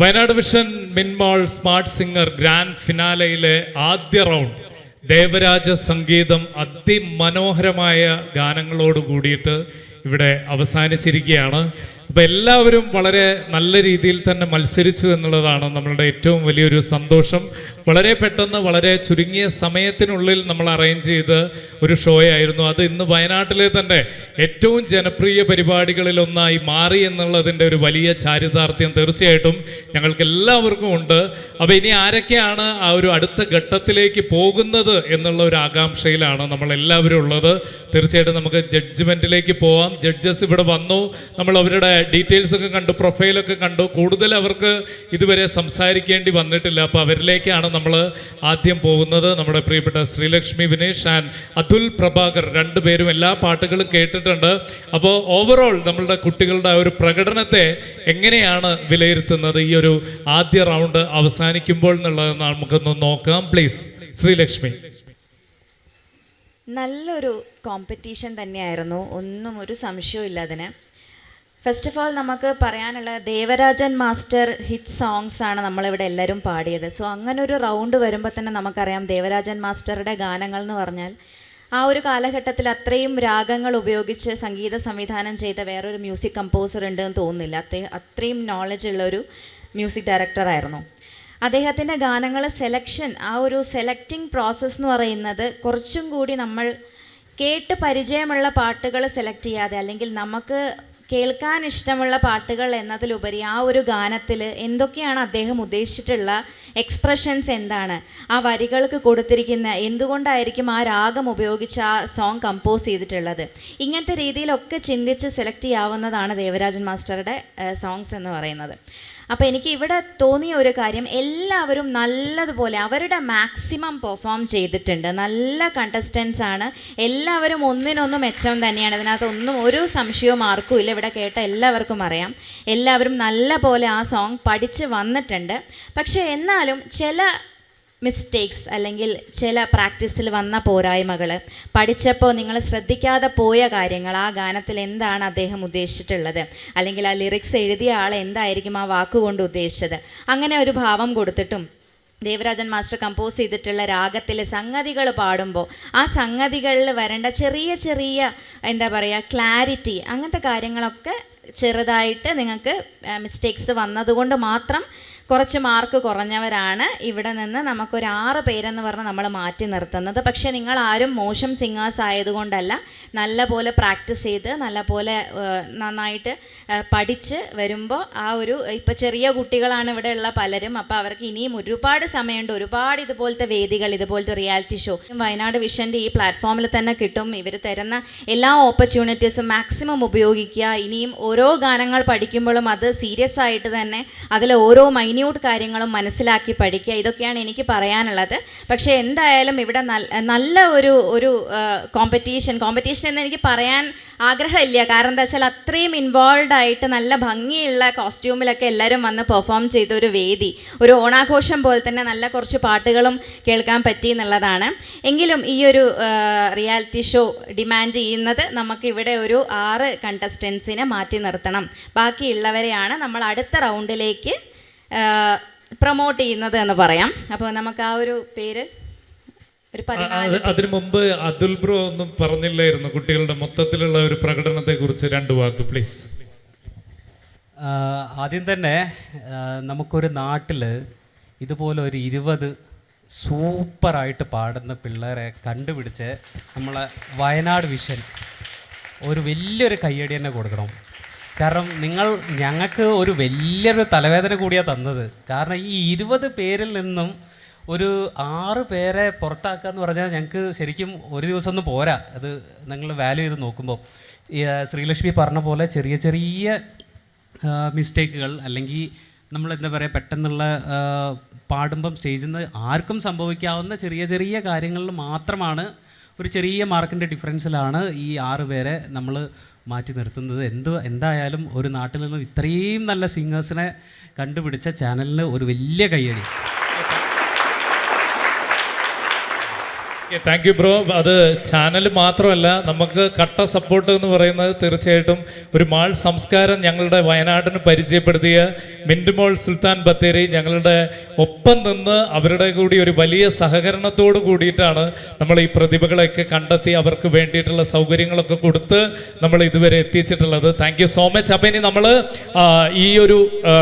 Wayanad vision Minmol smart singer grand ഫിനാലയിലെ ആദ്യ round Devaraja സംഗീതം അതിമനോഹരമായ ഗാനങ്ങളോട് കൂടിയിട്ട് ഇവിടെ അവസാനിച്ചിരിക്കുകയാണ്. അപ്പോൾ എല്ലാവരും വളരെ നല്ല രീതിയിൽ തന്നെ മത്സരിച്ചു എന്നുള്ളതാണ് നമ്മളുടെ ഏറ്റവും വലിയൊരു സന്തോഷം. വളരെ പെട്ടെന്ന് വളരെ ചുരുങ്ങിയ സമയത്തിനുള്ളിൽ നമ്മൾ അറേഞ്ച് ചെയ്ത് ഒരു ഷോ ആയിരുന്നു. അത് ഇന്ന് വയനാട്ടിലെ തന്നെ ഏറ്റവും ജനപ്രിയ പരിപാടികളിൽ ഒന്നായി മാറി എന്നുള്ളതിന്റെ ഒരു വലിയ ചാരിതാർത്ഥ്യം തീർച്ചയായിട്ടും ഞങ്ങൾക്ക് എല്ലാവർക്കും ഉണ്ട്. അപ്പോൾ ഇനി ആരൊക്കെയാണ് ആ ഒരു അടുത്ത ഘട്ടത്തിലേക്ക് പോകുന്നത് എന്നുള്ള ഒരു ആകാംക്ഷയിലാണ് നമ്മൾ എല്ലാവരും ഉള്ളത്. തീർച്ചയായിട്ടും നമുക്ക് ജഡ്ജ്മെന്റിലേക്ക് പോവാം. ജഡ്ജസ് ഇവിടെ വന്നു. നമ്മൾ അവരുടെ ഡീറ്റെയിൽസ് ഒക്കെ കണ്ടു പ്രൊഫൈലൊക്കെ കണ്ടു. കൂടുതൽ അവർക്ക് ഇതുവരെ സംസാരിക്കേണ്ടി വന്നിട്ടില്ല. അപ്പോൾ അവരിലേക്കാണ് നമ്മൾ ആദ്യം പോകുന്നത്. നമ്മുടെ പ്രിയപ്പെട്ട ശ്രീലക്ഷ്മി വിനേഷ് ആൻഡ് അതുൽ പ്രഭാകർ രണ്ടുപേരും എല്ലാ പാട്ടുകളും കേട്ടിട്ടുണ്ട്. അപ്പോൾ ഓവറോൾ നമ്മളുടെ കുട്ടികളുടെ ഒരു പ്രകടനത്തെ എങ്ങനെയാണ് വിലയിരുത്തുന്നത്? ഈ ഒരു ആദ്യ റൗണ്ട് അവസാനിക്കുമ്പോൾ എന്നുള്ളത് നമുക്കൊന്ന് നോക്കാം. പ്ലീസ് ശ്രീലക്ഷ്മി. നല്ലൊരു കോമ്പറ്റീഷൻ തന്നെയായിരുന്നു. ഒന്നും ഒരു സംശയവും ഇല്ല അതിന്. ഫസ്റ്റ് ഓഫ് ഓൾ നമുക്ക് പറയാനുള്ള ദേവരാജൻ മാസ്റ്റർ ഹിറ്റ് സോങ്സ് ആണ് നമ്മളിവിടെ എല്ലാവരും പാടിയത്. സോ അങ്ങനെ ഒരു റൗണ്ട് വരുമ്പോൾ തന്നെ നമുക്കറിയാം ദേവരാജൻ മാസ്റ്ററുടെ ഗാനങ്ങൾ എന്ന് പറഞ്ഞാൽ ആ ഒരു കാലഘട്ടത്തിൽ അത്രയും രാഗങ്ങൾ ഉപയോഗിച്ച് സംഗീത സംവിധാനം ചെയ്ത വേറൊരു മ്യൂസിക് കമ്പോസർ ഉണ്ട് എന്ന് തോന്നുന്നില്ല. അദ്ദേഹം അത്രയും നോളജ് ഉള്ള ഒരു മ്യൂസിക് ഡയറക്ടറായിരുന്നു അദ്ദേഹത്തിന്റെ ഗാനങ്ങൾ സെലക്ഷൻ ആ ഒരു സെലക്റ്റിംഗ് പ്രോസസ്സ് എന്ന് പറയുന്നത് കുറച്ചും കൂടി നമ്മൾ കേട്ട് പരിചയമുള്ള പാട്ടുകൾ സെലക്ട് ചെയ്യാതെ അല്ലെങ്കിൽ നമുക്ക് കേൾക്കാൻ ഇഷ്ടമുള്ള പാട്ടുകൾ എന്നതിലുപരി ആ ഒരു ഗാനത്തിൽ എന്തൊക്കെയാണ് അദ്ദേഹം ഉദ്ദേശിച്ചിട്ടുള്ള എക്സ്പ്രഷൻസ് എന്താണ്? ആ വരികൾക്ക് കൊടുത്തിരിക്കുന്ന എന്തുകൊണ്ടായിരിക്കും ആ രാഗം ഉപയോഗിച്ച് ആ സോങ് കമ്പോസ് ചെയ്തിട്ടുള്ളത്? ഇങ്ങനത്തെ രീതിയിലൊക്കെ ചിന്തിച്ച് സെലക്ട് ചെയ്യാവുന്നതാണ് ദേവരാജൻ മാസ്റ്ററുടെ സോങ്സ് എന്ന് പറയുന്നത്. അപ്പോൾ എനിക്ക് ഇവിടെ തോന്നിയ ഒരു കാര്യം എല്ലാവരും നല്ലതുപോലെ അവരുടെ മാക്സിമം പെർഫോം ചെയ്തിട്ടുണ്ട്. നല്ല കണ്ടസ്റ്റൻസ് ആണ്. എല്ലാവരും ഒന്നിനൊന്ന് മെച്ചം തന്നെയാണ്. ഇതിനകത്ത് ഒന്നും ഒരു സംശയവും ആർക്കും ഇല്ല. ഇവിടെ കേട്ട എല്ലാവർക്കും അറിയാം. എല്ലാവരും നല്ല പോലെ ആ സോങ് പഠിച്ച് വന്നിട്ടുണ്ട്. പക്ഷേ എന്നാലും ചില മിസ്റ്റേക്സ് അല്ലെങ്കിൽ ചില പ്രാക്ടീസിൽ വന്ന പോരായ്മകൾ പഠിച്ചപ്പോൾ നിങ്ങൾ ശ്രദ്ധിക്കാതെ പോയ കാര്യങ്ങൾ ആ ഗാനത്തിൽ എന്താണ് അദ്ദേഹം ഉദ്ദേശിച്ചിട്ടുള്ളത്? അല്ലെങ്കിൽ ആ ലിറിക്സ് എഴുതിയ ആൾ എന്തായിരിക്കും ആ വാക്കുകൊണ്ട് ഉദ്ദേശിച്ചത്? അങ്ങനെ ഒരു ഭാവം കൊടുത്തിട്ടും ദേവരാജൻ മാസ്റ്റർ കമ്പോസ് ചെയ്തിട്ടുള്ള രാഗത്തിലെ സംഗതികൾ പാടുമ്പോൾ ആ സംഗതികളിൽ വരേണ്ട ചെറിയ ചെറിയ എന്താ പറയുക ക്ലാരിറ്റി അങ്ങനത്തെ കാര്യങ്ങളൊക്കെ ചെറുതായിട്ട് നിങ്ങൾക്ക് മിസ്റ്റേക്സ് വന്നതുകൊണ്ട് മാത്രം കുറച്ച് മാർക്ക് കുറഞ്ഞവരാണ്. ഇവിടെ നിന്ന് നമുക്കൊരു ആറ് പേരെന്ന് പറഞ്ഞ് നമ്മൾ മാറ്റി നിർത്തുന്നത്. പക്ഷേ നിങ്ങൾ ആരും മോശം സിംഗേഴ്സ് ആയതുകൊണ്ടല്ല നല്ല പോലെ പ്രാക്ടീസ് ചെയ്ത് നല്ല പോലെ നന്നായിട്ട് പഠിച്ച് വരുമ്പോൾ ആ ഒരു ഇപ്പോൾ ചെറിയ കുട്ടികളാണ് ഇവിടെ ഉള്ള പലരും. അപ്പോൾ അവർക്ക് ഇനിയും ഒരുപാട് സമയമുണ്ട്. ഒരുപാട് ഇതുപോലത്തെ വേദികൾ ഇതുപോലത്തെ റിയാലിറ്റി ഷോ വയനാട് വിഷന്റെ ഈ പ്ലാറ്റ്ഫോമിൽ തന്നെ കിട്ടും. ഇവർ തരുന്ന എല്ലാ ഓപ്പർച്യൂണിറ്റീസും മാക്സിമം ഉപയോഗിക്കുക. ഇനിയും ഓരോ ഗാനങ്ങൾ പഠിക്കുമ്പോഴും അത് സീരിയസ് ആയിട്ട് തന്നെ അതിലെ ഓരോ മൈന്യൂട്ട് കാര്യങ്ങളും മനസ്സിലാക്കി പഠിക്കുക. ഇതൊക്കെയാണ് എനിക്ക് പറയാനുള്ളത്. പക്ഷേ എന്തായാലും ഇവിടെ നല്ല ഒരു ഒരു കോമ്പറ്റീഷൻ കോമ്പറ്റീഷൻ എന്ന് എനിക്ക് പറയാൻ ആഗ്രഹമില്ല. കാരണം എന്താ വെച്ചാൽ അത്രയും ഇൻവോൾവ് ആയിട്ട് നല്ല ഭംഗിയുള്ള കോസ്റ്റ്യൂമിലൊക്കെ എല്ലാവരും വന്ന് പെർഫോം ചെയ്ത ഒരു വേദി ഒരു ഓണാഘോഷം പോലെ തന്നെ നല്ല കുറച്ച് പാട്ടുകളും കേൾക്കാൻ പറ്റി എന്നുള്ളതാണ്. എങ്കിലും ഈ ഒരു റിയാലിറ്റി ഷോ ഡിമാൻഡ് ചെയ്യുന്നത് നമുക്കിവിടെ ഒരു ആറ് കണ്ടസ്റ്റൻസിനെ മാറ്റി നിർത്തണം. ബാക്കിയുള്ളവരെയാണ് നമ്മൾ അടുത്ത റൗണ്ടിലേക്ക് പ്രൊമോട്ട് ചെയ്യുന്നത് എന്ന് പറയാം. അപ്പോൾ നമുക്ക് ആ ഒരു പേര് ഒരു അതിനു മുമ്പ് അതുൽ ബ്രോ ഒന്നും പറഞ്ഞില്ലായിരുന്നു. കുട്ടികളുടെ മൊത്തത്തിലുള്ള ഒരു പ്രകടനത്തെ കുറിച്ച് രണ്ട് വാക്ക് പ്ലീസ് ആദ്യം തന്നെ നമുക്കൊരു നാട്ടിൽ ഇതുപോലെ ഒരു ഇരുപത് സൂപ്പറായിട്ട് പാടുന്ന പിള്ളേരെ കണ്ടുപിടിച്ച് നമ്മളെ വയനാട് വിഷൻ ഒരു വലിയൊരു കയ്യടി തന്നെ കൊടുക്കണം. കാരണം നിങ്ങൾ ഞങ്ങൾക്ക് ഒരു വലിയൊരു തലവേദന കൂടിയാണ് തന്നത്. കാരണം ഈ ഇരുപത് പേരിൽ നിന്നും ഒരു ആറ് പേരെ പുറത്താക്കുക എന്ന് പറഞ്ഞാൽ ഞങ്ങൾക്ക് ശരിക്കും ഒരു ദിവസം ഒന്നും പോരാ. അത് നിങ്ങൾ വാല്യൂ ചെയ്ത് നോക്കുമ്പോൾ ശ്രീലക്ഷ്മി പറഞ്ഞ പോലെ ചെറിയ ചെറിയ മിസ്റ്റേക്കുകൾ അല്ലെങ്കിൽ നമ്മൾ എന്താ പറയുക പെട്ടെന്നുള്ള പാടുമ്പം സ്റ്റേജിൽ നിന്ന് ആർക്കും സംഭവിക്കാവുന്ന ചെറിയ ചെറിയ കാര്യങ്ങളിൽ മാത്രമാണ് ഒരു ചെറിയ മാർക്കിന്റെ ഡിഫറൻസിലാണ് ഈ ആറ് പേരെ നമ്മൾ മാറ്റി നിർത്തുന്നത് എന്ത് എന്തായാലും ഒരു നാട്ടിൽ നിന്നും ഇത്രയും നല്ല സിംഗേഴ്സിനെ കണ്ടുപിടിച്ച ചാനലിന് ഒരു വലിയ കയ്യടി. താങ്ക് യു ബ്രോ അത് ചാനൽ മാത്രമല്ല നമുക്ക് കട്ട സപ്പോർട്ട് എന്ന് പറയുന്നത് തീർച്ചയായിട്ടും ഒരു മാൾ സംസ്കാരം ഞങ്ങളുടെ വയനാടിന് പരിചയപ്പെടുത്തിയ മിന്റുമോൾ സുൽത്താൻ ബത്തേരി ഞങ്ങളുടെ ഒപ്പം നിന്ന് അവരുടെ കൂടി ഒരു വലിയ സഹകരണത്തോട് കൂടിയിട്ടാണ് നമ്മൾ ഈ പ്രതിഭകളെയൊക്കെ കണ്ടെത്തി അവർക്ക് വേണ്ടിയിട്ടുള്ള സൗകര്യങ്ങളൊക്കെ കൊടുത്ത് നമ്മൾ ഇതുവരെ എത്തിച്ചിട്ടുള്ളത്. താങ്ക് സോ മച്ച് അപ്പം ഇനി നമ്മൾ ഈ ഒരു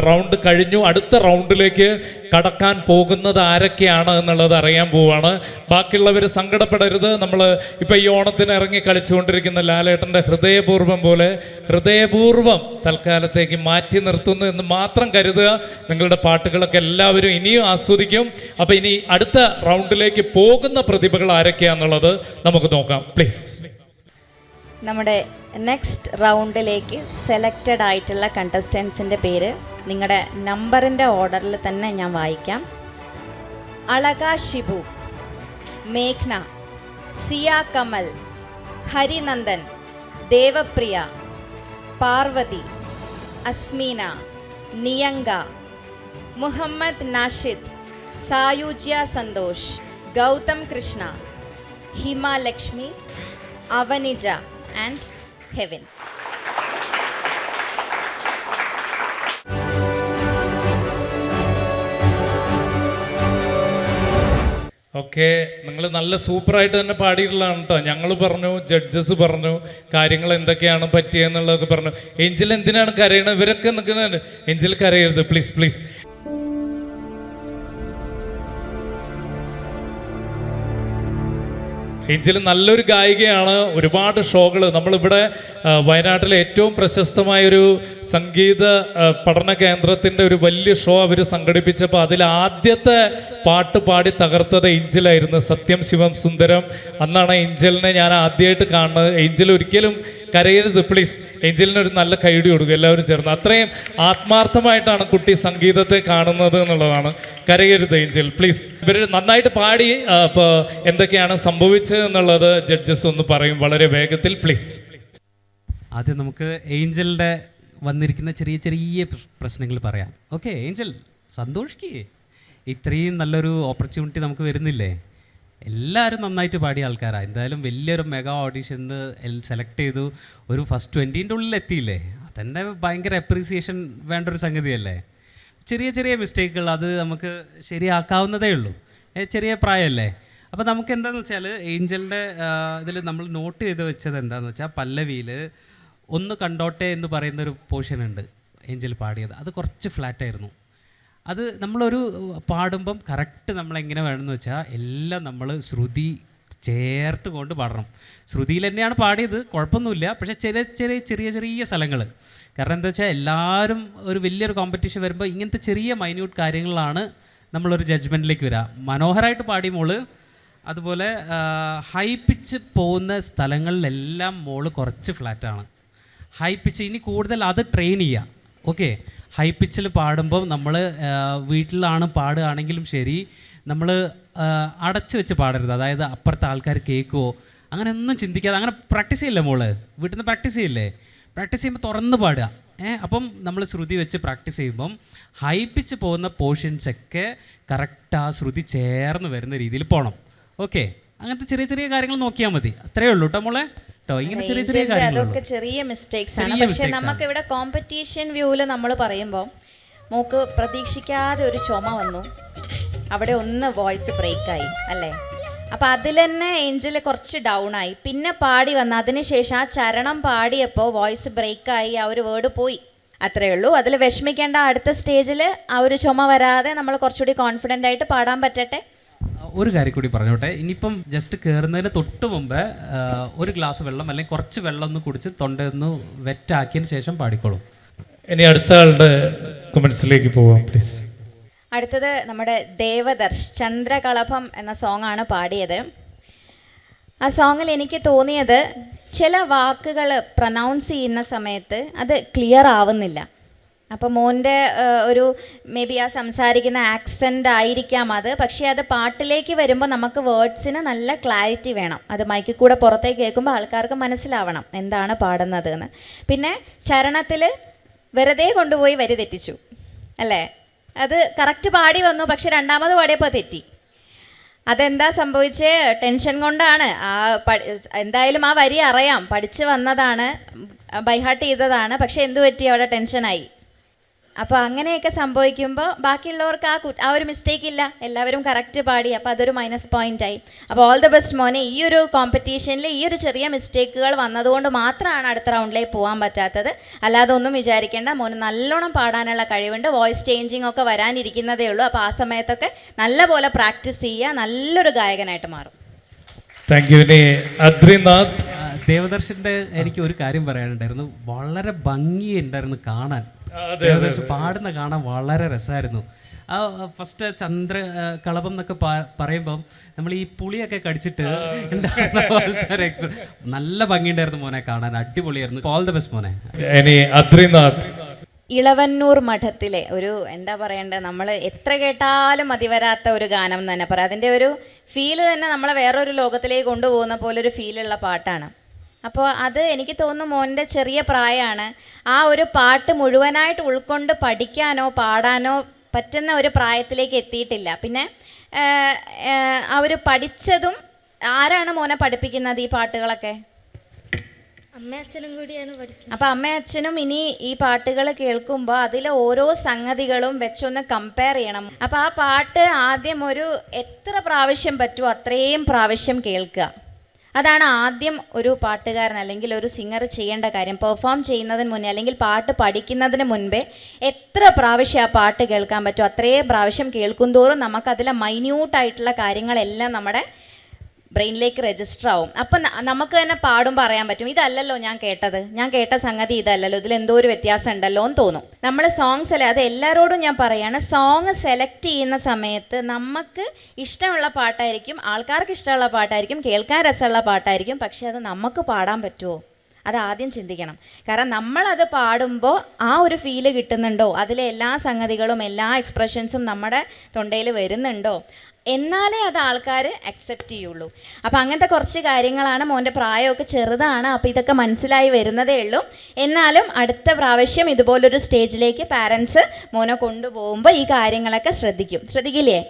റൗണ്ട് കഴിഞ്ഞു. അടുത്ത റൗണ്ടിലേക്ക് കടക്കാൻ പോകുന്നത് ആരൊക്കെയാണ് എന്നുള്ളത് അറിയാൻ പോവാണ്. ബാക്കിയുള്ളവർ സങ്കടപ്പെടരുത്. നമ്മൾ ഇപ്പം ഈ ഓണത്തിന് ഇറങ്ങി കളിച്ചുകൊണ്ടിരിക്കുന്ന ലാലേട്ടന്റെ ഹൃദയപൂർവം പോലെ ഹൃദയപൂർവം തൽക്കാലത്തേക്ക് മാറ്റി നിർത്തുന്നു എന്ന് മാത്രം കരുതുക. നിങ്ങളുടെ പാട്ടുകളൊക്കെ എല്ലാവരും ഇനിയും ആസ്വദിക്കും. അപ്പം ഇനി അടുത്ത റൗണ്ടിലേക്ക് പോകുന്ന പ്രതിഭകൾ ആരൊക്കെയാണെന്നുള്ളത് നമുക്ക് നോക്കാം. പ്ലീസ് നമ്മുടെ നെക്സ്റ്റ് റൗണ്ടിലേക്ക് സെലക്റ്റഡ് ആയിട്ടുള്ള കണ്ടസ്റ്റൻസിന്റെ പേര് നിങ്ങളുടെ നമ്പറിന്റെ ഓർഡറിൽ തന്നെ ഞാൻ വായിക്കാം. അളക ഷിബു मेघना Siya Kamal Harinandan Devapriya Parvathy Asmina Niyanga Muhammad Nashid Sayujya Santhosh Gautham Krishna Hima Lakshmi Avanija and heaven okay നിങ്ങൾ നല്ല സൂപ്പറായിട്ട് തന്നെ പാടിയിട്ടുള്ളതാണ് കേട്ടോ ഞങ്ങൾ പറഞ്ഞു ജഡ്ജസ് പറഞ്ഞു കാര്യങ്ങൾ എന്തൊക്കെയാണ് പറ്റിയെന്നുള്ളതൊക്കെ പറഞ്ഞു. എഞ്ചിൽ എന്തിനാണ് കരയണത്? ഇവരൊക്കെ നിൽക്കുന്നത് എഞ്ചിൽ കരയരുത്. പ്ലീസ് പ്ലീസ് എഞ്ചിൽ നല്ലൊരു ഗായികയാണ്. ഒരുപാട് ഷോകൾ നമ്മളിവിടെ വയനാട്ടിലെ ഏറ്റവും പ്രശസ്തമായൊരു സംഗീത പഠന കേന്ദ്രത്തിന്റെ ഒരു വലിയ ഷോ അവർ സംഘടിപ്പിച്ചപ്പോൾ അതിൽ ആദ്യത്തെ പാട്ട് പാടി തകർത്തത് എഞ്ചിലായിരുന്നു സത്യം ശിവം സുന്ദരം. അന്നാണ് എഞ്ചലിനെ ഞാൻ ആദ്യമായിട്ട് കാണുന്നത്. എഞ്ചിൽ ഒരിക്കലും കരയരുത് പ്ലീസ് എഞ്ചലിന് ഒരു നല്ല കൈഡി കൊടുക്കുക എല്ലാവരും ചേർന്ന്. അത്രയും ആത്മാർത്ഥമായിട്ടാണ് കുട്ടി സംഗീതത്തെ കാണുന്നത് എന്നുള്ളതാണ്. കരയരുത് ഏഞ്ചൽ പ്ലീസ് ഇവർ നന്നായിട്ട് പാടി ഇപ്പോൾ എന്തൊക്കെയാണ് സംഭവിച്ചത് എന്നുള്ളത് ജഡ്ജസ് ഒന്ന് പറയും വളരെ വേഗത്തിൽ പ്ലീസ് ആദ്യം നമുക്ക് ഏഞ്ചലിന്റെ വന്നിരിക്കുന്ന ചെറിയ ചെറിയ പ്രശ്നങ്ങൾ പറയാം. ഓക്കെ ഏഞ്ചൽ സന്തോഷിക്കേ. ഇത്രയും നല്ലൊരു ഓപ്പർച്യൂണിറ്റി നമുക്ക് വരുന്നില്ലേ? എല്ലാവരും നന്നായിട്ട് പാടിയ ആൾക്കാരാണ് എന്തായാലും വലിയൊരു മെഗാ ഓഡീഷന് സെലക്ട് ചെയ്തു. ഒരു ഫസ്റ്റ് ട്വന്റീന്റെ ഉള്ളിൽ എത്തിയില്ലേ? അതന്നെ ഭയങ്കര അപ്രീസിയേഷൻ വേണ്ട ഒരു സംഗതിയല്ലേ? ചെറിയ ചെറിയ മിസ്റ്റേക്കുകൾ അത് നമുക്ക് ശരിയാക്കാവുന്നതേ ഉള്ളൂ. ചെറിയ പ്രായമല്ലേ? അപ്പോൾ നമുക്ക് എന്താണെന്ന് വെച്ചാൽ ഏഞ്ചലിന്റെ ഇതിൽ നമ്മൾ നോട്ട് ചെയ്ത് വെച്ചത് എന്താണെന്ന് വെച്ചാൽ പല്ലവിയിൽ ഒന്ന് കണ്ടോട്ടെ എന്ന് പറയുന്നൊരു പോർഷൻ ഉണ്ട് ഏഞ്ചൽ പാടിയത്. അത് കുറച്ച് ഫ്ലാറ്റ് ആയിരുന്നു. അത് നമ്മളൊരു പാടുമ്പം കറക്റ്റ് നമ്മളെങ്ങനെ വേണമെന്ന് വെച്ചാൽ എല്ലാം നമ്മൾ ശ്രുതി ചേർത്ത് കൊണ്ട് പാടണം. ശ്രുതിയിൽ തന്നെയാണ് പാടിയത് കുഴപ്പമൊന്നുമില്ല. പക്ഷേ ചെറിയ ചെറിയ ചെറിയ ചെറിയ സ്ഥലങ്ങൾ കാരണം എന്താ വെച്ചാൽ എല്ലാവരും ഒരു വലിയൊരു കോമ്പറ്റീഷൻ വരുമ്പോൾ ഇങ്ങനത്തെ ചെറിയ മൈന്യൂട്ട് കാര്യങ്ങളാണ് നമ്മളൊരു ജഡ്ജ്മെന്റിലേക്ക് വരിക മനോഹരമായിട്ട് പാടി അതുപോലെ ഹൈ പിച്ച് പോകുന്ന സ്ഥലങ്ങളിലെല്ലാം മോൾ കുറച്ച് ഫ്ലാറ്റാണ് ഹൈ പിച്ച് ഇനി കൂടുതൽ അത് ട്രെയിൻ ചെയ്യുക ഓക്കെ ഹൈ പിച്ചിൽ പാടുമ്പോൾ നമ്മൾ വീട്ടിലാണ് പാടുകയാണെങ്കിലും ശരി നമ്മൾ അടച്ചു വെച്ച് പാടരുത്. അതായത് അപ്പുറത്തെ ആൾക്കാർ കേൾക്കുമോ അങ്ങനെ ഒന്നും ചിന്തിക്കാതെ അങ്ങനെ പ്രാക്ടീസ് ചെയ്യില്ലേ മോൾ? വീട്ടിൽ നിന്ന് പ്രാക്ടീസ് ചെയ്യില്ലേ? പ്രാക്ടീസ് ചെയ്യുമ്പോൾ തുറന്ന് പാടുക. ഏ അപ്പം നമ്മൾ ശ്രുതി വെച്ച് പ്രാക്ടീസ് ചെയ്യുമ്പം ഹൈ പിച്ച് പോകുന്ന പോർഷൻസൊക്കെ കറക്റ്റ് ആ ശ്രുതി ചേർന്ന് വരുന്ന രീതിയിൽ പോകണം ഓക്കെ? അങ്ങനത്തെ ചെറിയ ചെറിയ കാര്യങ്ങൾ നോക്കിയാൽ മതി. അത്രയേ ഉള്ളൂ കേട്ടോ മോളെ. ഇങ്ങനെ ചെറിയ ചെറിയ അതൊക്കെ ചെറിയ മിസ്റ്റേക്സ് ആണ്. പക്ഷെ നമുക്ക് ഇവിടെ കോമ്പറ്റീഷൻ വ്യൂവിൽ നമ്മൾ പറയുമ്പോൾ മോക്ക് പ്രതീക്ഷിക്കാതെ ഒരു ചുമ വന്നു. അവിടെ ഒന്ന് വോയിസ് ബ്രേക്കായി അല്ലേ? അപ്പം അതിൽ തന്നെ ഏഞ്ചൽ കുറച്ച് ഡൗൺ ആയി. പിന്നെ പാടി വന്ന. അതിനുശേഷം ആ ചരണം പാടിയപ്പോൾ വോയിസ് ബ്രേക്കായി ആ ഒരു വേർഡ് പോയി. അത്രേ ഉള്ളൂ. അതിൽ വിഷമിക്കേണ്ട അടുത്ത സ്റ്റേജിൽ ആ ഒരു ചുമ വരാതെ നമ്മൾ കുറച്ചുകൂടി കോൺഫിഡന്റ് ആയിട്ട് പാടാൻ പറ്റട്ടെ. ഒരു കാര്യം കൂടി പറഞ്ഞോട്ടെ. ഇനിയിപ്പം ജസ്റ്റ് കയറുന്നതിന് തൊട്ട് മുമ്പ് ഒരു ഗ്ലാസ് വെള്ളം അല്ലെങ്കിൽ കുറച്ച് വെള്ളം ഒന്ന് കുടിച്ച് തൊണ്ടയൊന്ന് വെറ്റാക്കിയതിന് ശേഷം പാടിക്കോളും. ഇനി അടുത്ത ആളുടെ കമൻസിലേക്ക് പോവാം പ്ലീസ് അടുത്തത് നമ്മുടെ ദേവദർശ് ചന്ദ്രകളഭം എന്ന സോങ്ങാണ് പാടിയത്. ആ സോങ്ങിൽ എനിക്ക് തോന്നിയത് ചില വാക്കുകൾ പ്രൊനൗൺസ് ചെയ്യുന്ന സമയത്ത് അത് ക്ലിയർ ആവുന്നില്ല. അപ്പോൾ മോന്റെ ഒരു മേ ബി ആ സംസാരിക്കുന്ന ആക്സെന്റ് ആയിരിക്കാം അത്. പക്ഷേ അത് പാട്ടിലേക്ക് വരുമ്പോൾ നമുക്ക് വേർഡ്സിന് നല്ല ക്ലാരിറ്റി വേണം. അത് മൈക്കിൽ കൂടെ പുറത്തേക്ക് കേൾക്കുമ്പോൾ ആൾക്കാർക്ക് മനസ്സിലാവണം എന്താണ് പാടുന്നത് എന്ന് പിന്നെ ചരണത്തിൽ വെറുതെ കൊണ്ടുപോയി വരി തെറ്റിച്ചു അല്ലേ? അത് കറക്റ്റ് പാടി വന്നു പക്ഷെ രണ്ടാമത് പാടിയപ്പോൾ തെറ്റി. അതെന്താ സംഭവിച്ചേ? ടെൻഷൻ കൊണ്ടാണ്. ആ എന്തായാലും ആ വരി അറിയാം. പഠിച്ചു വന്നതാണ് ബൈഹാർട്ട് ചെയ്തതാണ്. പക്ഷെ എന്തു പറ്റി? അവിടെ ടെൻഷനായി. അപ്പോൾ അങ്ങനെയൊക്കെ സംഭവിക്കുമ്പോൾ ബാക്കിയുള്ളവർക്ക് ആ കുട്ടി ആ ഒരു മിസ്റ്റേക്ക് ഇല്ല. എല്ലാവരും കറക്റ്റ് പാടി. അപ്പോൾ അതൊരു മൈനസ് പോയിന്റ് ആയി. അപ്പോൾ ഓൾ ദ ബെസ്റ്റ് മോനെ. ഈ ഒരു കോമ്പറ്റീഷനിൽ ഈ ഒരു ചെറിയ മിസ്റ്റേക്കുകൾ വന്നതുകൊണ്ട് മാത്രമാണ് അടുത്ത റൗണ്ടിലേക്ക് പോകാൻ പറ്റാത്തത്. അല്ലാതെ ഒന്നും വിചാരിക്കേണ്ട. മോന് നല്ലോണം പാടാനുള്ള കഴിവുണ്ട്. വോയിസ് ചേഞ്ചിങ് ഒക്കെ വരാനിരിക്കുന്നതേ ഉള്ളൂ. അപ്പോൾ ആ സമയത്തൊക്കെ നല്ലപോലെ പ്രാക്ടീസ് ചെയ്യുക. നല്ലൊരു ഗായകനായിട്ട് മാറും. Thank you Adrinath. ആ, ദേവദർശന്റെ എനിക്ക് ഒരു കാര്യം പറയാനുണ്ടായിരുന്നു. വളരെ ഭംഗിയുണ്ടായിരുന്നു കാണാൻ. ദേവദർശൻ പാടുന്ന കാണാൻ വളരെ രസമായിരുന്നു. ആ ഫസ്റ്റ് ചന്ദ്ര കളപം എന്നൊക്കെ പറയുമ്പം നമ്മൾ ഈ പുളിയൊക്കെ കടിച്ചിട്ട്. നല്ല ഭംഗിയുണ്ടായിരുന്നു മോനെ കാണാൻ. അടിപൊളിയായിരുന്നു. ഓൾ ദ ബെസ്റ്റ് മോനെ. ഇനി ഇളവന്നൂർ മഠത്തിലെ ഒരു എന്താ പറയണ്ടത് നമ്മൾ എത്ര കേട്ടാലും മതി വരാത്ത ഒരു ഗാനം എന്ന് തന്നെ പറയാം. അതിന്റെ ഒരു ഫീൽ തന്നെ നമ്മളെ വേറൊരു ലോകത്തിലേക്ക് കൊണ്ടുപോകുന്ന പോലെ ഒരു ഫീലുള്ള പാട്ടാണ്. അപ്പോൾ അത് എനിക്ക് തോന്നുന്നു മോന്റെ ചെറിയ പ്രായമാണ്. ആ ഒരു പാട്ട് മുഴുവനായിട്ട് ഉൾക്കൊണ്ട് പഠിക്കാനോ പാടാനോ പറ്റുന്ന ഒരു പ്രായത്തിലേക്ക് എത്തിയിട്ടില്ല. പിന്നെ ഒരു പഠിച്ചതും ആരാണ് മോനെ പഠിപ്പിക്കുന്നത് ഈ പാട്ടുകളൊക്കെ? അമ്മ അച്ഛനും കൂടിയാണ് പഠിക്കുന്നത്. അപ്പൊ അമ്മയച്ഛനും അച്ഛനും ഇനി ഈ പാട്ടുകൾ കേൾക്കുമ്പോൾ അതിലെ ഓരോ സംഗതികളും വെച്ചൊന്ന് കമ്പയർ ചെയ്യണം. അപ്പൊ ആ പാട്ട് ആദ്യം ഒരു എത്ര പ്രാവശ്യം പറ്റുമോ അത്രയും പ്രാവശ്യം കേൾക്കുക. അതാണ് ആദ്യം ഒരു പാട്ടുകാരൻ അല്ലെങ്കിൽ ഒരു സിംഗർ ചെയ്യേണ്ട കാര്യം. പെർഫോം ചെയ്യുന്നതിന് മുന്നേ അല്ലെങ്കിൽ പാട്ട് പഠിക്കുന്നതിന് മുൻപേ എത്ര പ്രാവശ്യം ആ പാട്ട് കേൾക്കാൻ പറ്റുമോ അത്രയും പ്രാവശ്യം കേൾക്കും തോറും നമുക്കതിലെ മൈന്യൂട്ടായിട്ടുള്ള കാര്യങ്ങളെല്ലാം നമ്മുടെ ബ്രെയിനിലേക്ക് രജിസ്റ്റർ ആവും. അപ്പം നമുക്ക് തന്നെ പാടും പറയാൻ പറ്റും. ഇതല്ലല്ലോ ഞാൻ കേട്ടത്. ഞാൻ കേട്ട സംഗതി ഇതല്ലല്ലോ. ഇതിൽ എന്തോ ഒരു വ്യത്യാസം ഉണ്ടല്ലോ എന്ന് തോന്നും. നമ്മൾ സോങ്സ് അല്ല അത് എല്ലാവരോടും ഞാൻ പറയാണ്. സോങ് സെലക്ട് ചെയ്യുന്ന സമയത്ത് നമുക്ക് ഇഷ്ടമുള്ള പാട്ടായിരിക്കും ആൾക്കാർക്ക് ഇഷ്ടമുള്ള പാട്ടായിരിക്കും കേൾക്കാൻ രസമുള്ള പാട്ടായിരിക്കും പക്ഷേ അത് നമുക്ക് പാടാൻ പറ്റുമോ? അത് ആദ്യം ചിന്തിക്കണം. കാരണം നമ്മളത് പാടുമ്പോൾ ആ ഒരു ഫീൽ കിട്ടുന്നുണ്ടോ? അതിലെ എല്ലാ സംഗതികളും എല്ലാ എക്സ്പ്രഷൻസും നമ്മുടെ തൊണ്ടയിൽ വരുന്നുണ്ടോ? എന്നാലേ അത് ആൾക്കാർ അക്സെപ്റ്റ് ചെയ്യുള്ളൂ. അപ്പോൾ അങ്ങനത്തെ കുറച്ച് കാര്യങ്ങളാണ് മോന്റെ പ്രായമൊക്കെ ചെറുതാണ്. അപ്പോൾ ഇതൊക്കെ മനസ്സിലായി വരുന്നതേ ഉള്ളൂ. എന്നാലും അടുത്ത പ്രാവശ്യം ഇതുപോലൊരു സ്റ്റേജിലേക്ക് പാരൻസ് മോനെ കൊണ്ടുപോകുമ്പോൾ ഈ കാര്യങ്ങളൊക്കെ ശ്രദ്ധിക്കും. ശ്രദ്ധിക്കില്ലേ?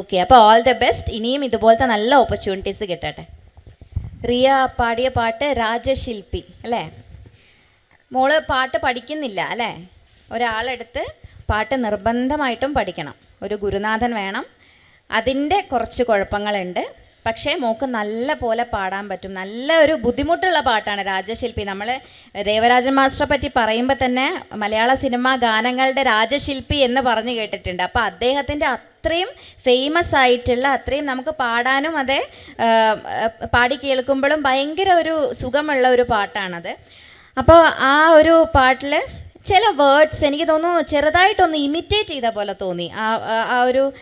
ഓക്കെ അപ്പോൾ ഓൾ ദ ബെസ്റ്റ് ഇനിയും ഇതുപോലത്തെ നല്ല ഓപ്പർച്യൂണിറ്റീസ് കിട്ടട്ടെ. റിയ പാടിയ പാട്ട് രാജശില്പി അല്ലേ? മോൾ പാട്ട് പഠിക്കുന്നില്ല അല്ലേ? ഒരാളെടുത്ത് പാട്ട് നിർബന്ധമായിട്ടും പഠിക്കണം. ഒരു ഗുരുനാഥൻ വേണം. അതിന്റെ കുറച്ച് കുഴപ്പങ്ങളുണ്ട്. പക്ഷേ മോക്ക് നല്ല പോലെ പാടാൻ പറ്റും. നല്ല ഒരു ബുദ്ധിമുട്ടുള്ള പാട്ടാണ് രാജശില്പി. നമ്മൾ ദേവരാജൻ മാസ്റ്ററെ പറ്റി പറയുമ്പോൾ തന്നെ മലയാള സിനിമാ ഗാനങ്ങളുടെ രാജശില്പി എന്ന് പറഞ്ഞു കേട്ടിട്ടുണ്ട്. അപ്പോൾ അദ്ദേഹത്തിന്റെ അത്രയും ഫേമസ് ആയിട്ടുള്ള അത്രയും നമുക്ക് പാടാനും അതെ പാടി കേൾക്കുമ്പോഴും ഭയങ്കര ഒരു സുഖമുള്ള ഒരു പാട്ടാണത്. അപ്പോൾ ആ ഒരു പാട്ടിൽ ചില വേർഡ്സ് എനിക്ക് തോന്നുന്നു ചെറുതായിട്ടൊന്ന് ഇമിറ്റേറ്റ് ചെയ്ത പോലെ തോന്നി. ആ ആ- ഒരു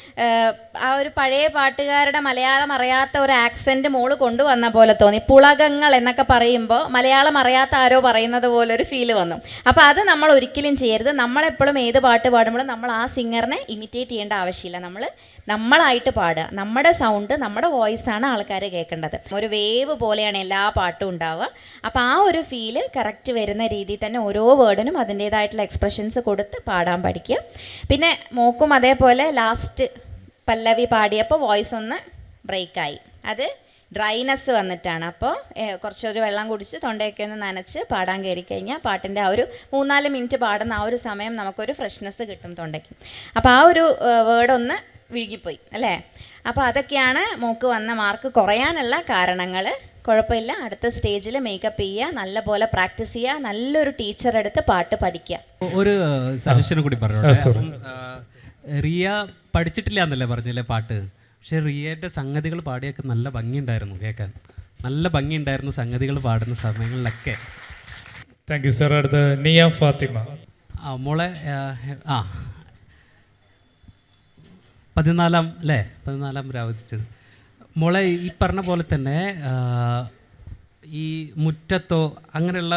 ആ ഒരു പഴയ പാട്ടുകാരുടെ മലയാളം അറിയാത്ത ഒരു ആക്സെന്റ് മോൾ കൊണ്ടുവന്ന പോലെ തോന്നി. പുളകങ്ങൾ എന്നൊക്കെ പറയുമ്പോൾ മലയാളം അറിയാത്ത ആരോ പറയുന്നത് പോലെ ഒരു ഫീൽ വന്നു. അപ്പോൾ അത് നമ്മൾ ഒരിക്കലും ചെയ്യരുത്. നമ്മളെപ്പോഴും ഏത് പാട്ട് പാടുമ്പോഴും നമ്മൾ ആ സിംഗറിനെ ഇമിറ്റേറ്റ് ചെയ്യേണ്ട ആവശ്യമില്ല. നമ്മൾ നമ്മളായിട്ട് പാടുക. നമ്മുടെ സൗണ്ട് നമ്മുടെ വോയിസാണ് ആൾക്കാർ കേൾക്കേണ്ടത്. ഒരു വേവ് പോലെയാണ് എല്ലാ പാട്ടും ഉണ്ടാവുക. അപ്പോൾ ആ ഒരു ഫീൽ കറക്റ്റ് വരുന്ന രീതിയിൽ തന്നെ ഓരോ വേർഡിനും അതിന്റേതായിട്ടുള്ള എക്സ്പ്രഷൻസ് കൊടുത്ത് പാടാൻ പഠിക്കുക. പിന്നെ മോക്കും അതേപോലെ ലാസ്റ്റ് പല്ലവി പാടിയപ്പോൾ വോയിസ് ഒന്ന് ബ്രേക്കായി അത് ഡ്രൈനെസ് വന്നിട്ടാണ്. അപ്പോൾ കുറച്ചൊരു വെള്ളം കുടിച്ച് തൊണ്ടയൊക്കെ ഒന്ന് നനച്ച് പാടാൻ കയറി കഴിഞ്ഞാൽ പാട്ടിന്റെ ആ ഒരു മൂന്നാൽ മിനിറ്റ് പാടുന്ന ആ ഒരു സമയം നമുക്കൊരു ഫ്രഷ്നെസ് കിട്ടും തൊണ്ടയ്ക്ക്. അപ്പോൾ ആ ഒരു വേർഡൊന്ന് വിഴുകിപ്പോയി അല്ലേ? അപ്പോൾ അതൊക്കെയാണ് മോക്ക് വന്ന മാർക്ക് കുറയാനുള്ള കാരണങ്ങൾ കുഴപ്പമില്ല. അടുത്ത സ്റ്റേജിൽ മേക്കപ്പ് ചെയ്യുക നല്ല പോലെ പ്രാക്ടീസ് ചെയ്യുക നല്ലൊരു ടീച്ചർ എടുത്ത് പാട്ട് പഠിക്കുക. ഒരു സജഷൻ കൂടി പറഞ്ഞു റിയ പഠിച്ചിട്ടില്ല എന്നല്ലേ പറഞ്ഞില്ലേ പാട്ട്? പക്ഷേ റിയയുടെ സംഗതികൾ പാടിയൊക്കെ നല്ല ഭംഗിയുണ്ടായിരുന്നു കേൾക്കാൻ. നല്ല ഭംഗിയുണ്ടായിരുന്നു സംഗതികൾ പാടുന്ന സമയങ്ങളിലൊക്കെ. താങ്ക് യു സാർ അടുത്ത് നിയ ഫാത്തിമ. ആ മോളെ ആ പതിനാലാം അല്ലേ പതിനാലാം രാവതിച്ചത് മോളെ ഈ പറഞ്ഞ പോലെ തന്നെ ഈ മുറ്റത്തോ അങ്ങനെയുള്ള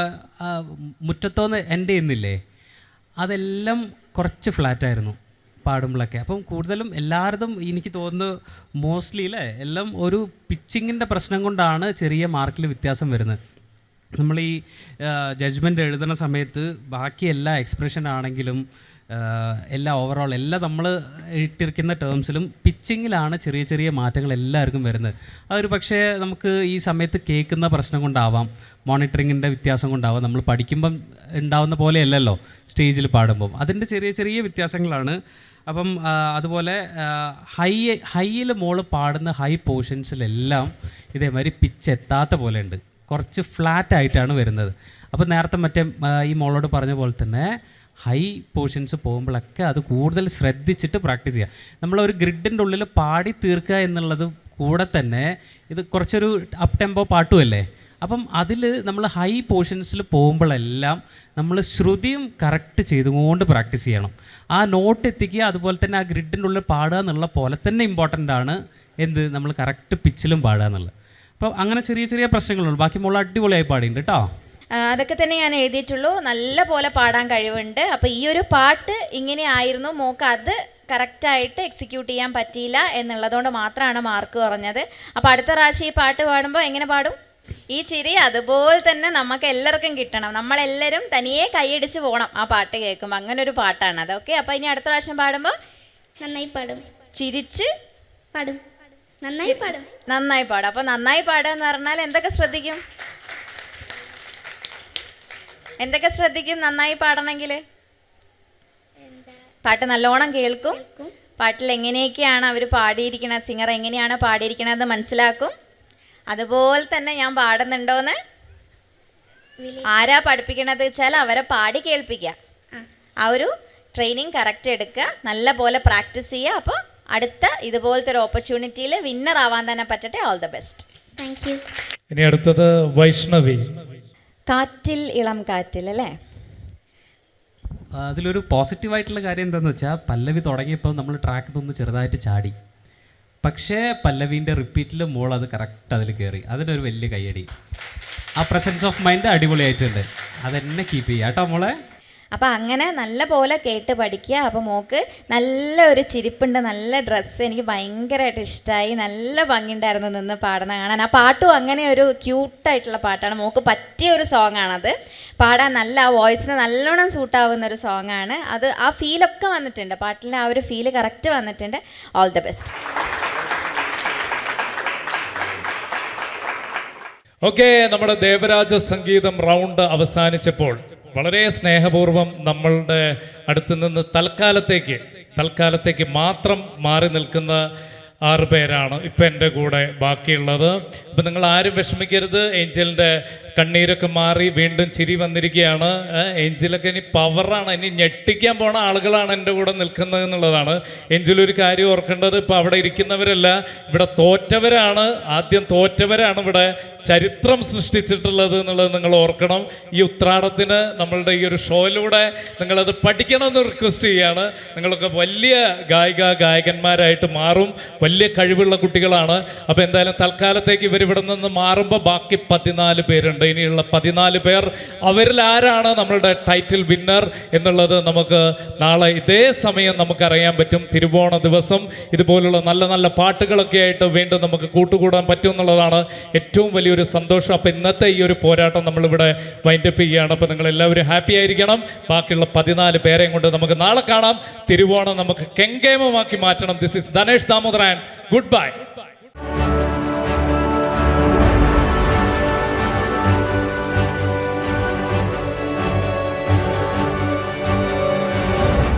മുറ്റത്തോന്ന് എന്റെ ചെയ്യുന്നില്ലേ? അതെല്ലാം കുറച്ച് ഫ്ലാറ്റായിരുന്നു പാടുമ്പോഴൊക്കെ. അപ്പം കൂടുതലും എല്ലായിടത്തും എനിക്ക് തോന്നുന്നു മോസ്റ്റ്ലി അല്ലേ എല്ലാം ഒരു പിച്ചിങ്ങിന്റെ പ്രശ്നം കൊണ്ടാണ് ചെറിയ മാർക്കിൽ വ്യത്യാസം വരുന്നത്. നമ്മൾ ഈ ജഡ്ജ്മെന്റ് എഴുതുന്ന സമയത്ത് ബാക്കി എല്ലാ എക്സ്പ്രഷൻ ആണെങ്കിലും എല്ലാ ഓവറോൾ എല്ലാം നമ്മൾ ഇട്ടിരിക്കുന്ന ടേംസിലും പിച്ചിങ്ങിലാണ് ചെറിയ ചെറിയ മാറ്റങ്ങൾ എല്ലാവർക്കും വരുന്നത്. അതൊരു പക്ഷേ നമുക്ക് ഈ സമയത്ത് കേൾക്കുന്ന പ്രശ്നം കൊണ്ടാവാം മോണിറ്ററിങ്ങിന്റെ വ്യത്യാസം കൊണ്ടാവാം. നമ്മൾ പഠിക്കുമ്പം ഉണ്ടാവുന്ന പോലെയല്ലല്ലോ സ്റ്റേജിൽ പാടുമ്പം. അതിന്റെ ചെറിയ ചെറിയ വ്യത്യാസങ്ങളാണ്. അപ്പം അതുപോലെ ഹൈ ഹൈയിൽ മോൾ പാടുന്ന ഹൈ പോർഷൻസിലെല്ലാം ഇതേമാതിരി പിച്ച് എത്താത്ത പോലെ ഉണ്ട് കുറച്ച് ഫ്ലാറ്റ് ആയിട്ടാണ് വരുന്നത്. അപ്പോൾ നേരത്തെ മറ്റേ ഈ മോളോട് പറഞ്ഞ പോലെ തന്നെ ഹൈ പോർഷൻസ് പോകുമ്പോഴൊക്കെ അത് കൂടുതൽ ശ്രദ്ധിച്ചിട്ട് പ്രാക്ടീസ് ചെയ്യുക. നമ്മളൊരു ഗ്രിഡിന്റെ ഉള്ളിൽ പാടി തീർക്കുക എന്നുള്ളത് കൂടെ തന്നെ ഇത് കുറച്ചൊരു അപ് ടെമ്പോ പാട്ടുമല്ലേ അപ്പം അതിൽ നമ്മൾ ഹൈ പോർഷൻസിൽ പോകുമ്പോഴെല്ലാം നമ്മൾ ശ്രുതിയും കറക്റ്റ് ചെയ്തുകൊണ്ട് പ്രാക്ടീസ് ചെയ്യണം. ആ നോട്ട് എത്തിക്കുക അതുപോലെ തന്നെ ആ ഗ്രിഡിന്റെ ഉള്ളിൽ പാടുക എന്നുള്ള പോലെ തന്നെ ഇമ്പോർട്ടന്റ് ആണ് എന്ത്? നമ്മൾ കറക്റ്റ് പിച്ചിലും പാടുക എന്നുള്ളത്. അപ്പോൾ അങ്ങനെ ചെറിയ ചെറിയ പ്രശ്നങ്ങളുണ്ട്. ബാക്കി മുകളിൽ അടിപൊളിയായി പാടിയിട്ടുണ്ട് കേട്ടോ അതൊക്കെ തന്നെ ഞാൻ എഴുതിയിട്ടുള്ളൂ. നല്ല പോലെ പാടാൻ കഴിവുണ്ട്. അപ്പോൾ ഈ ഒരു പാട്ട് ഇങ്ങനെ ആയിരുന്നു. മോക്ക് അത് കറക്റ്റായിട്ട് എക്സിക്യൂട്ട് ചെയ്യാൻ പറ്റിയില്ല എന്നുള്ളതുകൊണ്ട് മാത്രമാണ് മാർക്ക് കുറഞ്ഞത്. അപ്പോൾ അടുത്ത പ്രാവശ്യം ഈ പാട്ട് പാടുമ്പോൾ എങ്ങനെ പാടും? ഈ ചിരി അതുപോലെ തന്നെ നമുക്ക് എല്ലാവർക്കും കിട്ടണം. നമ്മളെല്ലാവരും തനിയെ കൈയടിച്ച് പോകണം ആ പാട്ട് കേൾക്കുമ്പോൾ അങ്ങനെ ഒരു പാട്ടാണ് അത്. ഓക്കെ അപ്പോൾ ഇനി അടുത്ത പ്രാവശ്യം പാടുമ്പോൾ നന്നായി പാടും. ചിരിച്ച്? പാടും. നന്നായി പാടും. നന്നായി പാടും. അപ്പോൾ നന്നായി പാടുക എന്ന് പറഞ്ഞാൽ എന്തൊക്കെ ശ്രദ്ധിക്കും? എന്തൊക്കെ ശ്രദ്ധിക്കും? നന്നായി പാടണമെങ്കിൽ പാട്ട് നല്ലോണം കേൾക്കും. പാട്ടിൽ എങ്ങനെയൊക്കെയാണ് അവർ പാടിയിരിക്കുന്നത് സിംഗർ എങ്ങനെയാണ് പാടിയിരിക്കണത് മനസ്സിലാക്കും. അതുപോലെ തന്നെ ഞാൻ പാടുന്നുണ്ടോന്ന്? ആരാ പഠിപ്പിക്കണത് വെച്ചാൽ അവരെ പാടി കേൾപ്പിക്കുക ആ. ഒരു ട്രെയിനിങ് കറക്റ്റ് എടുക്കുക നല്ല പോലെ പ്രാക്ടീസ് ചെയ്യുക. അപ്പോൾ അടുത്ത ഇതുപോലത്തെ ഒരു ഓപ്പർച്യൂണിറ്റിയിൽ വിന്നർ ആവാൻ തന്നെ പറ്റട്ടെ. All the best thank you. ഇനി അടുത്തത് വൈഷ്ണവി. കാറ്റിൽ ഇളം കാറ്റിൽ അല്ലേ? അതിലൊരു പോസിറ്റീവായിട്ടുള്ള കാര്യം എന്താണെന്ന് വെച്ചാൽ പല്ലവി തുടങ്ങിയപ്പോൾ നമ്മൾ ട്രാക്കിൽ നിന്ന് ചെറുതായിട്ട് ചാടി. പക്ഷേ പല്ലവീന്റെ റിപ്പീറ്റിൽ മോൾ അത് കറക്റ്റ് അതിൽ കയറി അതിനൊരു വലിയ കയ്യടി. ആ പ്രസൻസ് ഓഫ് മൈൻഡ് അടിപൊളിയായിട്ടുണ്ട്. അതെന്നെ കീപ്പ് ചെയ്യുക കേട്ടോ മോളെ? അപ്പോൾ അങ്ങനെ നല്ല പോലെ കേട്ട് പഠിക്കുക. അപ്പോൾ മോക്ക് നല്ല ഒരു ചിരിപ്പുണ്ട് നല്ല ഡ്രസ്സ് എനിക്ക് ഭയങ്കരമായിട്ട് ഇഷ്ടമായി നല്ല ഭംഗിയുണ്ടായിരുന്നു നിന്ന് പാടുന്ന കാണാൻ. ആ പാട്ടും അങ്ങനെ ഒരു ക്യൂട്ടായിട്ടുള്ള പാട്ടാണ്. മോക്ക് പറ്റിയ ഒരു സോങ് ആണത്. പാടാൻ നല്ല ആ വോയിസിന് നല്ലോണം സൂട്ടാവുന്ന ഒരു സോങ് ആണ്. അത് ആ ഫീലൊക്കെ വന്നിട്ടുണ്ട്. പാട്ടിന്റെ ആ ഒരു ഫീൽ കറക്റ്റ് വന്നിട്ടുണ്ട്. ഓൾ ദ ബെസ്റ്റ് ഓക്കെ നമ്മുടെ ദേവരാജ സംഗീതം റൗണ്ട് അവസാനിച്ചപ്പോൾ വളരെ സ്നേഹപൂർവം നമ്മളുടെ അടുത്ത് നിന്ന് തൽക്കാലത്തേക്ക് തൽക്കാലത്തേക്ക് മാത്രം മാറി നിൽക്കുന്ന ആറ് പേരാണ് ഇപ്പം എന്റെ കൂടെ ബാക്കിയുള്ളത്. അപ്പം നിങ്ങൾ ആരും വിഷമിക്കരുത്. ഏഞ്ചലിന്റെ കണ്ണീരൊക്കെ മാറി വീണ്ടും ചിരി വന്നിരിക്കുകയാണ്. ഏഞ്ചലൊക്കെ ഇനി പവറാണ് ഇനി ഞെട്ടിക്കാൻ പോണ ആളുകളാണ് എന്റെ കൂടെ നിൽക്കുന്നത് എന്നുള്ളതാണ്. ഏഞ്ചൽ ഒരു കാര്യം ഓർക്കേണ്ടത് ഇപ്പോൾ അവിടെ ഇരിക്കുന്നവരല്ല ഇവിടെ തോറ്റവരാണ്. ആദ്യം തോറ്റവരാണ് ഇവിടെ ചരിത്രം സൃഷ്ടിച്ചിട്ടുള്ളത് എന്നുള്ളത് നിങ്ങൾ ഓർക്കണം. ഈ ഉത്രാടത്തിന് നമ്മളുടെ ഈ ഒരു ഷോയിലൂടെ നിങ്ങളത് പഠിക്കണമെന്ന് റിക്വസ്റ്റ് ചെയ്യാണ്. നിങ്ങളൊക്കെ വലിയ ഗായിക ഗായകന്മാരായിട്ട് മാറും. വലിയ കഴിവുള്ള കുട്ടികളാണ്. അപ്പോൾ എന്തായാലും തൽക്കാലത്തേക്ക് ഇവർ ഇവിടെ നിന്ന് മാറുമ്പോൾ ബാക്കി പതിനാല് പേരുണ്ട്. ഇനിയുള്ള പതിനാല് പേർ അവരിൽ ആരാണ് നമ്മളുടെ ടൈറ്റിൽ വിന്നർ എന്നുള്ളത് നമുക്ക് നാളെ ഇതേ സമയം നമുക്കറിയാൻ പറ്റും. തിരുവോണ ദിവസം ഇതുപോലുള്ള നല്ല നല്ല പാട്ടുകളൊക്കെ ആയിട്ട് വീണ്ടും നമുക്ക് കൂട്ടുകൂടാൻ പറ്റും എന്നുള്ളതാണ് ഏറ്റവും വലിയൊരു സന്തോഷം. അപ്പോൾ ഇന്നത്തെ ഈ ഒരു പോരാട്ടം നമ്മളിവിടെ വൈൻഡപ്പ് ചെയ്യുകയാണ്. അപ്പോൾ നിങ്ങൾ എല്ലാവരും ഹാപ്പി ആയിരിക്കണം. ബാക്കിയുള്ള പതിനാല് പേരെയും കൊണ്ട് നമുക്ക് നാളെ കാണാം. തിരുവോണം നമുക്ക് കെങ്കേമമാക്കി മാറ്റണം. This is Dhanesh Damodaran goodbye